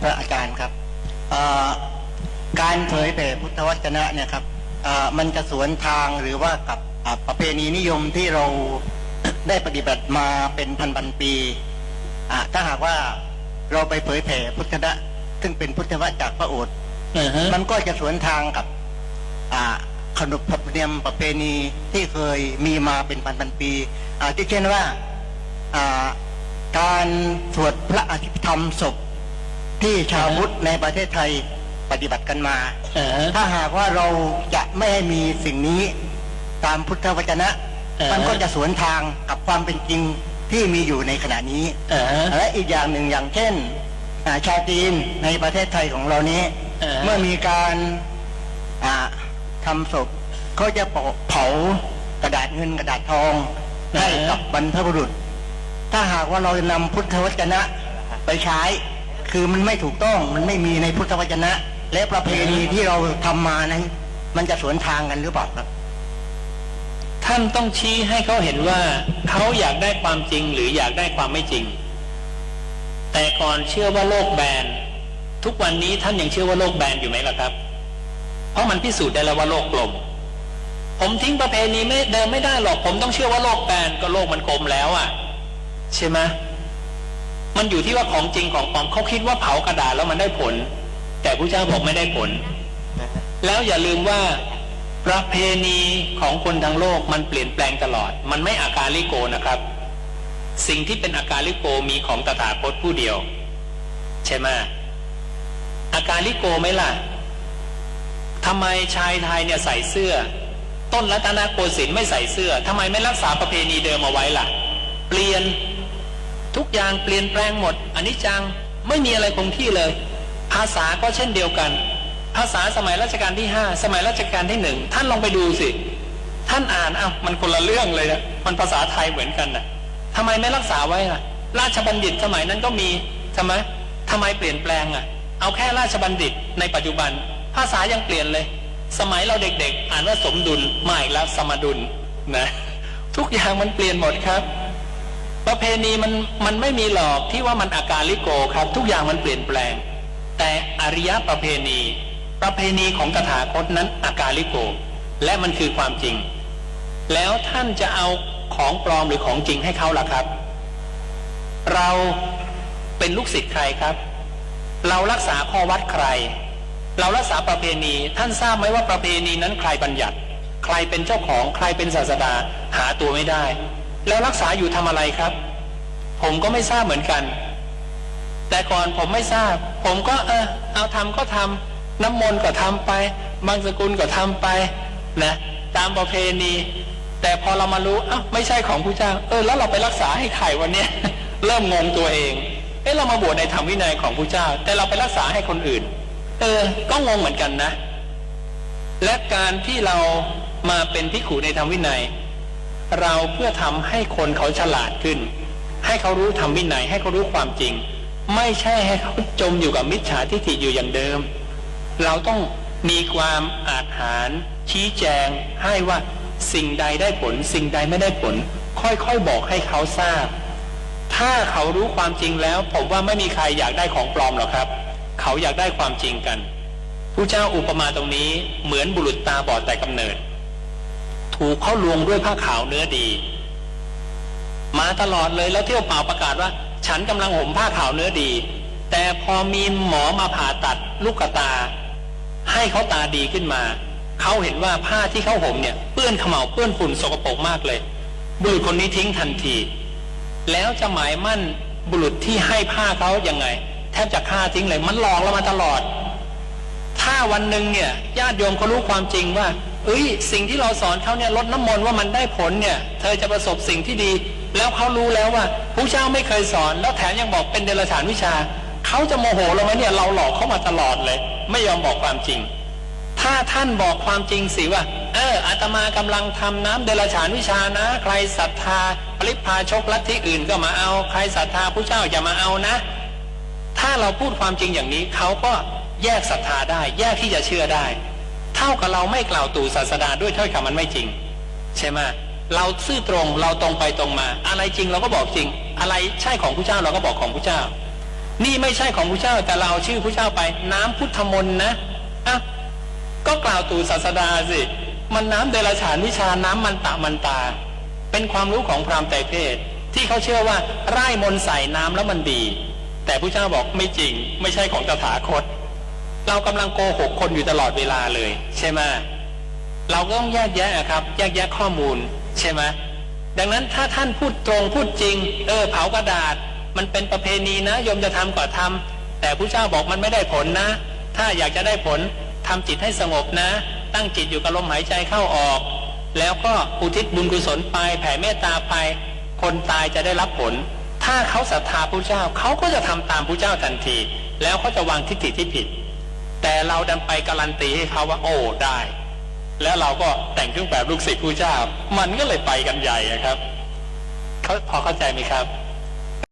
พระอาจารย์ครับเอ่อการเผยแผ่พุทธวจนะเนี่ยครับเอ่อมันจะสวนทางหรือว่ากับอ่าประเพณีนิยมที่เราได้ปฏิบัติมาเป็นพันพันๆปีอ่าถ้าหากว่าเราไปเผยแผ่พุทธวจนะซึ่งเป็นพุทธวจนะจากพระโอษฐ์อ่าฮะมันก็จะสวนทางกับอ่าขนบธรรมเนียมประเพณีที่เคยมีมาเป็นพันพันๆปีอ่าที่เช่นว่าอ่าการสวดพระอภิธรรมศพ ที่ชาวพุทธในประเทศไทยปฏิบัติกันมาอ่าฮะถ้าหากว่าเราจะไม่ให้มีสิ่งนี้ตามพุทธวจนะอ่ามัมันก็จะสวนทางกับความเป็นจริงที่มีอยู่ในขณะนี้อ่าฮะและอีกอย่างหนึ่งอย่างเช่นอ่าชาวจีนในประเทศไทยของเรานี้อ่าเมื่อมีการอ่าทำศพเขาจะเผาเผากระดาษเงินกระดาษทองให้กับบรรพบุรุษ ถ้าหากว่าเรานำพุทธวจนะไปใช้ คือมันไม่ถูกต้องมันไม่มีในพุทธวจนะ และประเพณีที่เราทำมานั้น มันจะสวนทางกันหรือเปล่าครับ ท่านต้องชี้ให้เขาเห็นว่าเขาอยากได้ความจริงหรืออยากได้ความไม่จริง แต่ก่อนเชื่อว่าโลกแบนทุกวันนี้ท่านยังเชื่อว่าโลกแบนอยู่ไหมล่ะครับ เพราะมันพิสูจน์ได้แล้วว่าโลกกลม ผมทิ้งประเพณีไม่เดิมไม่ได้หรอก ผมต้องเชื่อว่าโลกแบนก็โลกมันกลมแล้วอะ ใช่ไหม มันอยู่ที่ว่าของจริงของปลอมเขาคิดว่าเผากระดาษแล้วมันได้ผล แต่พระเจ้าบอกไม่ได้ผล แล้วอย่าลืมว่าประเพณีของคนทั้งโลกมันเปลี่ยนแปลงตลอด มันไม่อาการลิโกนะครับ สิ่งที่เป็นอาการลิโกมีของตถาคตผู้เดียว ใช่ไหมอาการลิโกไหมล่ะทำไมชายไทยเนี่ยใส่เสื้อ ต้นรัตนโกสินทร์ไม่ใส่เสื้อทำไมไม่รักษาประเพณีเดิมเอาไว้ล่ะ เปลี่ยน ทุกอย่างเปลี่ยนแปลงหมดอันนี้จังไม่มีอะไรคงที่เลย ภาษาก็เช่นเดียวกัน ภาษาสมัยรัชกาลที่ห้าสมัยรัชกาลที่หนึ่งท่านลองไปดูสิ ท่านอ่านอ้าวมันคนละเรื่องเลยนะมันภาษาไทยเหมือนกันนะทำไมไม่รักษาไว้ล่ะ ราชบัณฑิตสมัยนั้นก็มีทำไมทำไมเปลี่ยนแปลงอะ เอาแค่ราชบัณฑิตในปัจจุบัน ภาษายังเปลี่ยนเลย สมัยเราเด็กๆ อ่านว่าสมดุลมาอีกแล้วสมดุลนะทุกอย่างมันเปลี่ยนหมดครับ เพณีมันมันไม่มีหรอกที่ว่ามันอาการลิโกครับ ทุกอย่างมันเปลี่ยนแปลง แต่อริยประเพณี ประเพณีของตถาคตนั้นอาการลิโก และมันคือความจริง แล้วท่านจะเอาของปลอมหรือของจริงให้เขาล่ะครับ เราเป็นลูกศิษย์ใครครับ เรารักษาข้อวัดใคร เรารักษาประเพณีท่านทราบไหมว่าประเพณีนั้นใครบัญญัติ ใครเป็นเจ้าของใครเป็นศาสดาหาตัวไม่ได้ แล้วรักษาอยู่ทำอะไรครับ ผมก็ไม่ทราบเหมือนกัน แต่ก่อนผมไม่ทราบ ผมก็เออเอาทำก็ทำน้ำมนต์ก็ทำไป บางสกุลก็ทำไปนะตามประเพณี แต่พอเรามารู้อ้าวไม่ใช่ของผู้เจ้า เออ แล้วเราไปรักษาให้ใครวันเนี้ยเริ่มงงตัวเองเอ๊ะเรามาบวชในธรรมวินัยของผู้เจ้า แต่เราไปรักษาให้คนอื่น เออ ก็งงเหมือนกันนะ และการที่เรามาเป็นพิขูในธรรมวินัย เราเพื่อทำให้คนเขาฉลาดขึ้น ให้เขารู้ธรรมวินัยให้เขารู้ความจริง ไม่ใช่ให้เขาจมอยู่กับมิจฉาทิฏฐิอยู่อย่างเดิม เราต้องมีความอาจหาร ชี้แจงให้ว่าสิ่งใดได้ผล สิ่งใดไม่ได้ผล ค่อยๆบอกให้เขาทราบ ถ้าเขารู้ความจริงแล้ว ผมว่าไม่มีใครอยากได้ของปลอมหรอกครับ เขาอยากได้ความจริงกันผู้เจ้าอุปมาตรงนี้เหมือนบุรุษตาบอดแต่กำเนิด ถูกเขาลวงด้วยผ้าขาวเนื้อดี มาตลอดเลยแล้วเที่ยวเป่าประกาศว่า ฉันกำลังห่มผ้าขาวเนื้อดี แต่พอมีหมอมาผ่าตัดลูกตา ให้เขาตาดีขึ้นมา เขาเห็นว่าผ้าที่เขาห่มเนี่ยเปื้อนขม่าเปื้อนฝุ่นสกปรกมากเลย บุรุษคนนี้ทิ้งทันที แล้วจะหมายมั่นบุรุษที่ให้ผ้าเขายังไง แทบจะฆ่าทิ้งเลยมันหลอกเรามาตลอด ถ้าวันหนึ่งเนี่ยญาติโยมเขารู้ความจริงว่าเอ้ยสิ่งที่เราสอนเขาเนี่ยลดน้ำมนต์ว่ามันได้ผลเนี่ย เธอจะประสบสิ่งที่ดี แล้วเขารู้แล้วว่าผู้เจ้าไม่เคยสอน แล้วแถมยังบอกเป็นเดรัจฉานวิชาเขาจะโมโหเราไหมเนี่ยเราหลอกเขามาตลอดเลย ไม่ยอมบอกความจริง ถ้าท่านบอกความจริงสิว่า เอออาตมากำลังทำน้ำเดรัจฉานวิชานะ ใครศรัทธาปริพาชกลัทธิอื่นก็มาเอาใครศรัทธาผู้เจ้าอย่ามาเอานะ ถ้าเราพูดความจริงอย่างนี้เขาก็แยกศรัทธาได้ แยกที่จะเชื่อได้ เท่ากับเราไม่กล่าวตู่ศาสดาด้วยถ้อยคำมันไม่จริง ใช่ไหม เราซื่อตรงเราตรงไปตรงมา อะไรจริงเราก็บอกจริง อะไรใช่ของผู้เจ้าเราก็บอกของผู้เจ้า นี่ไม่ใช่ของพระเจ้าแต่เราชื่อพระเจ้าไป น้ำพุทธมนต์นะอะก็กล่าวตู่ศาสดาสิ มันน้ำเดรัจฉานวิชาน้ำมันตะมันตา เป็นความรู้ของพราหมณ์ไตรเพศที่เขาเชื่อว่าไร่มนใส่น้ำแล้วมันดี แต่พระเจ้าบอกไม่จริง ไม่ใช่ของตถาคต เรากำลังโกหกคนอยู่ตลอดเวลาเลย ใช่ไหมเราก็ต้องแยกแยะครับ แยกแยะข้อมูล ใช่ไหมดังนั้นถ้าท่านพูดตรงพูดจริง เออเผากระดาษ มันเป็นประเพณีนะโยมจะทำก็ทำแต่พระเจ้าบอกมันไม่ได้ผลนะ ถ้าอยากจะได้ผลทำจิตให้สงบนะ ตั้งจิตอยู่กับลมหายใจเข้าออก แล้วก็อุทิศบุญกุศลไปแผ่เมตตาไป คนตายจะได้รับผล ถ้าเขาศรัทธาพระเจ้าเขาก็จะทำตามพระเจ้าทันที แล้วเขาจะวางทิฏฐิที่ผิด แต่เราดันไปการันตีให้เขาว่าโอ้ได้ แล้วเราก็แต่งเครื่องแบบลูกศิษย์ผู้เจ้า มันก็เลยไปกันใหญ่ครับเขาพอเข้าใจไหมครับ